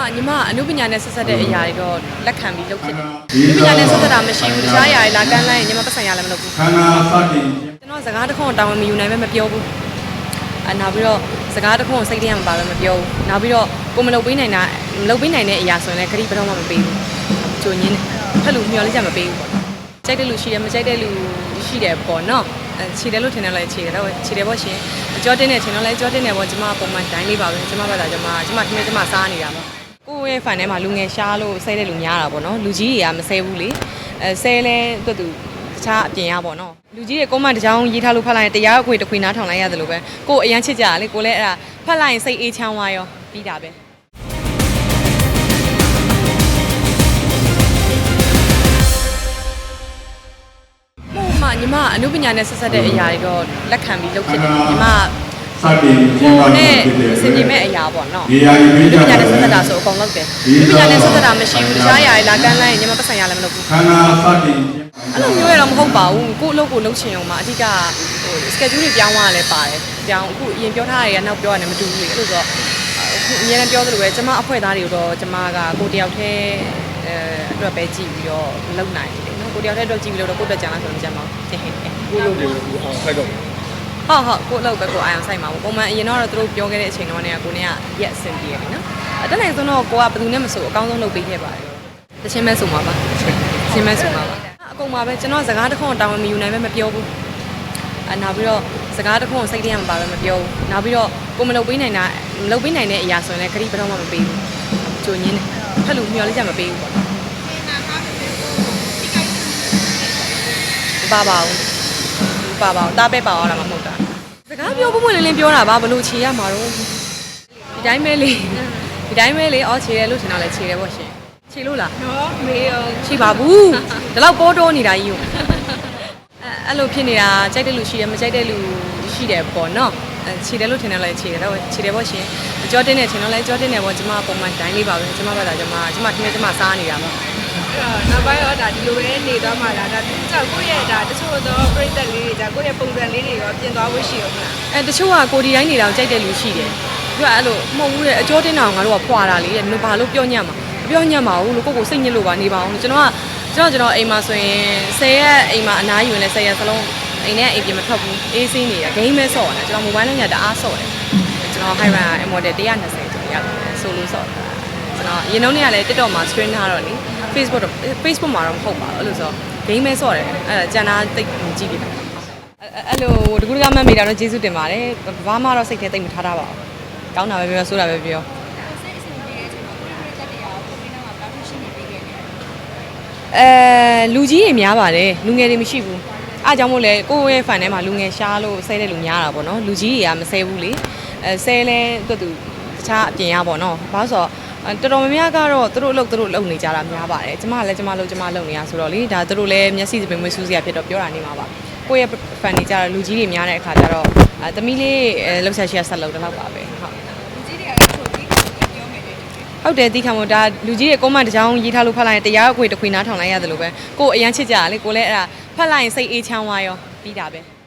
မညီမအနုပညာနဲ့ဆက်ဆက်တဲ့အရာတွေတော့လက်ခံပြီးလုပ်ဖြစ်တယ်အနုပညာနဲ့ဆက်ဆက်တာမရှိဘူးတခြားအရာတွေလာကမ်းလိုက်ရင်ညီမပတ်ဆိုင်ရလည်းမလုပ်ဘူးခန္ဓာစတင်ခြင်းကျွန်တော်စကားတစ်ခုတောင်းဝင်မယူနိုင်ပဲမပြောဘူးအနောက်ပြီးတော့စကားတစ်ခုစိတ်ထဲမှာပါပဲမပြောဘူးနောက်ပြီးတော့ကိုမလုပ်ပေးနိုင်တာမလုပ်ပေးနိုင်တဲ့အရာဆိုရင်လည်းခရီးဘယ်တော့မှမပေးဘူးကြိုညင်းတယ်ဖက်လူမျောလေးချက်မပေးဘူးပေါ့ကြိုက်တဲ့လူရှိတယ်မကြိုက်တဲ့လူရှိတယ်ပေါ့နော်အဲခြေတယ်လို့ထင်တယ်လည်းခြေတယ်တော့ခြေတယ်ပေါ့ရှင်အကျော်တင်းတဲ့ချိန်တော့လည်းအကျော်တင်းတယ်ပေါ့ကျမပုံမှန်တိုင်းလေးပါပဲကျမဘာသာကျမကျမထမင်းကျမစားနေတာပါ ကိုယ့်ရဲ့ဖန်ထဲမှာလူငယ်ရှားလို့ဆဲတဲ့လူများတာပေါ့နော်လူကြီးတွေကမဆဲဘူးလေအဲဆဲလဲတွတ်တူတခြားအပြင်ရပါတော့လူကြီးတွေကွန်မန့်တစ်ကြောင်းရေးထားလို့ဖတ်လိုက်ရင်တရားအခွေတစ်ခွေနားထောင်လိုက်ရတယ်လို့ပဲကိုယ်အရန်ချစ်ကြတာလေကိုလည်းအဲ့ဒါဖတ်လိုက်ရင်စိတ်အေးချမ်းသွားရောပြီးတာပဲမို့မညီမအနုပညာနဲ့ဆက်ဆက်တဲ့အရာတွေတော့လက်ခံပြီးလုပ်ဖြစ်တယ်ညီမ စတင်ခြင်းပါကိုနဲ့ဖြစ်တဲ့စင်ပြေမဲ့အရာပေါ့နော်ဒီအရာကြီးပြအနုကြပတာညာနဲ့ဆက်ဆက်တာဆိုအကုန်လုပ်တယ်အနုပညာနဲ့ဆက်ဆက်တာမရှိဘူးတခြားအရာတွေလာကမ်းလိုက်ရင်ညီမပတ်ဆိုင်ရလည်းမလုပ်ဘူးခန္ဓာစတင်ခြင်းအဲ့လိုမျိုးရတော့မဟုတ်ပါဘူးကို့အလုပ်ကိုလုပ်ချင်အောင်မှာအဓိကဟို schedule တွေပြောင်းသွားတာလည်းပါတယ်ပြောင်းအခုအရင်ပြောထားတာတွေကနောက်ပြောရတယ်မတူဘူးလေအဲ့လိုဆိုတော့အခုအရင်ကပြောသလိုပဲကျမအဖွဲ့သားတွေကိုတော့ကျမကကိုတယောက်တည်းအဲအတွက်ပဲကြည့်ပြီးတော့လုပ်နိုင်တယ်နော်ကိုတယောက်တည်းအတွက်ကြည့်ပြီးတော့ကိုယ့်အတွက်ကြံလားဆိုတော့ကြံပါဟဲ့ဟဲ့ဟဲ့ကိုလုံးတွေကိုကူအောင်ဖိုက်တော့ ဟုတ်ဟုတ်ကိုအလုပ်ပဲကိုအာရုံစိုက်မှာပေါ့ပုံမှန်အရင်တော့သူတို့ပြောခဲ့တဲ့အချိန်တော့နေကကိုနေကရက်အဆင်ပြေပြီနော်အတက်နိုင်ဆုံးတော့ကိုကဘယ်သူနဲ့မဆိုအကောင်းဆုံးလုပ်ပေးခဲ့ပါတယ်တခြင်းမဲ့ဆိုမှာပါတခြင်းမဲ့ဆိုမှာပါအကုန်ပါပဲကျွန်တော်စကားတစ်ခုတောင်းမယူနိုင်ပဲမပြောဘူးအနောက်ပြီးတော့စကားတစ်ခုစိတ်ထဲမှာပါပဲမပြောဘူးနောက်ပြီးတော့ကိုမလုပ်ပေးနိုင်တာမလုပ်ပေးနိုင်တဲ့အရာဆိုရင်လည်းခရီးဘယ်တော့မှမပေးဘူးကြုံရင်းတယ်ဖက်လို့မျောလိုက်ကြမပေးဘူးပေါ့ပါပါဘူး မပါပါဘူးတားပဲပါသွားတာမှမဟုတ်တာစကားပြောဖို့မလင်းလင်းပြောတာပါဘလို့ခြေရမှာတော့ဒီတိုင်းပဲလေဒီတိုင်းပဲလေအော်ခြေတယ်လို့ထင်တော့လဲခြေတယ်ပေါ့ရှင်ခြေလို့လားနော်မေးအောင်ရှိပါဘူးဒီလောက်ပေါ်တိုးနေတာကြီးကိုအဲအဲ့လိုဖြစ်နေတာကြိုက်တဲ့လူရှိတယ်မကြိုက်တဲ့လူရှိတယ်ပေါ့နော်အဲခြေတယ်လို့ထင်တယ်လဲခြေတယ်တော့ခြေတယ်ပေါ့ရှင်အကျော်တင်းတဲ့ချိန်တော့လဲအကျော်တင်းတယ်ပေါ့ကျမပုံမှန်တိုင်းလေးပါပဲကျမဘာသာကျမကျမထမင်းကျမစားနေတာပါအဲ့တော့ နောက်ပိုင်းတော့ဒါဒီလိုပဲနေသွားမှလားဒါသူကြောင့်ကိုယ့်ရဲ့ဒါတချို့သောပြိတ္တလေးတွေဒါကိုယ့်ရဲ့ပုံစံလေးတွေရောပြင်သွားဖို့ရှိအောင်မလားအဲတချို့ကကိုဒီတိုင်းနေတာကိုကြိုက်တဲ့လူရှိတယ်သူကအဲ့လိုမဟုတ်ဘူးတဲ့အကျော်တင်းတာကိုငါတို့ကဖွာတာလေတဲ့မင်းဘာလို့ပြောညံ့မှာမပြောညံ့ပါဘူးလို့ကိုကိုစိတ်ညစ်လို့ပါနေပါအောင်လို့ကျွန်တော်ကကျွန်တော်ကျွန်တော်အိမ်မှာဆိုရင်10ရက်အိမ်မှာအနားယူရင်လည်း10ရက်စလုံးအိမ်ထဲအိမ်ပြင်မထွက်ဘူးအေးဆေးနေတာဂိမ်းပဲဆော့ရတယ်ကျွန်တော်မိုဘိုင်းလုံးညတအားဆော့တယ်ကျွန်တော် high run model 120ကျော်ရတယ်ဆိုလို့ဆော့တာကျွန်တော်အရင်တော့နေကလည်း TikTok မှာ stream ထားတော့လေ Facebook တော့ Facebook မှာတော့မဟုတ်ပါဘူးအဲ့လိုဆိုဂိမ်းပဲဆော့တယ်အဲ့ကျန်တာတိတ်ကြည့်ပြတယ်အဲ့လိုတကူတကမတ်မိတာတော့ကျေးဇူးတင်ပါတယ်ဘာမှတော့စိတ်ထဲတိတ်မထားတာပါဘူးကောင်းတာပဲပြောဆိုးတာပဲပြောအဲလူကြီးတွေများပါတယ်လူငယ်တွေမရှိဘူးအားကြောင့်မို့လဲကိုယ့်ရဲ့ဖန်ထဲမှာလူငယ်ရှားလို့ဆဲတဲ့လူများတာပေါ့နော်လူကြီးတွေကမဆဲဘူးလေအဲဆဲလဲတွတ်တူတခြားအပြင်ရပေါ့နော်ဘာလို့ဆိုတော့အဲ တော်တော်များများကတော့သူတို့အလုပ်သူတို့လုပ်နေကြတာများပါတယ်ကျမကလည်းကျမလုပ်ကျမလုပ်နေရဆိုတော့လေဒါသူတို့လည်းမျက်စိစပင်မွေးစူးစရာဖြစ်တော့ပြောတာနေမှာပါကိုယ့်ရဲ့ဖန်နေကြတော့လူကြီးတွေများတဲ့အခါကျတော့အဲသမီးလေးအဲလှုပ်ရှားရှိရဆက်လုပ်တော့ပါပဲဟုတ်ဟုတ်တယ်တီးခံမို့ဒါလူကြီးတွေကွန်မန့်တစ်ကြောင်းရေးထားလို့ဖတ်လိုက်ရင်တရားအခွေတစ်ခွေနားထောင်လိုက်ရတယ်လို့ပဲကိုယ်အရန်ချစ်ကြတာလေကိုလည်းအဲ့ဒါဖတ်လိုက်ရင်စိတ်အေးချမ်းသွားရောပြီးတာပဲ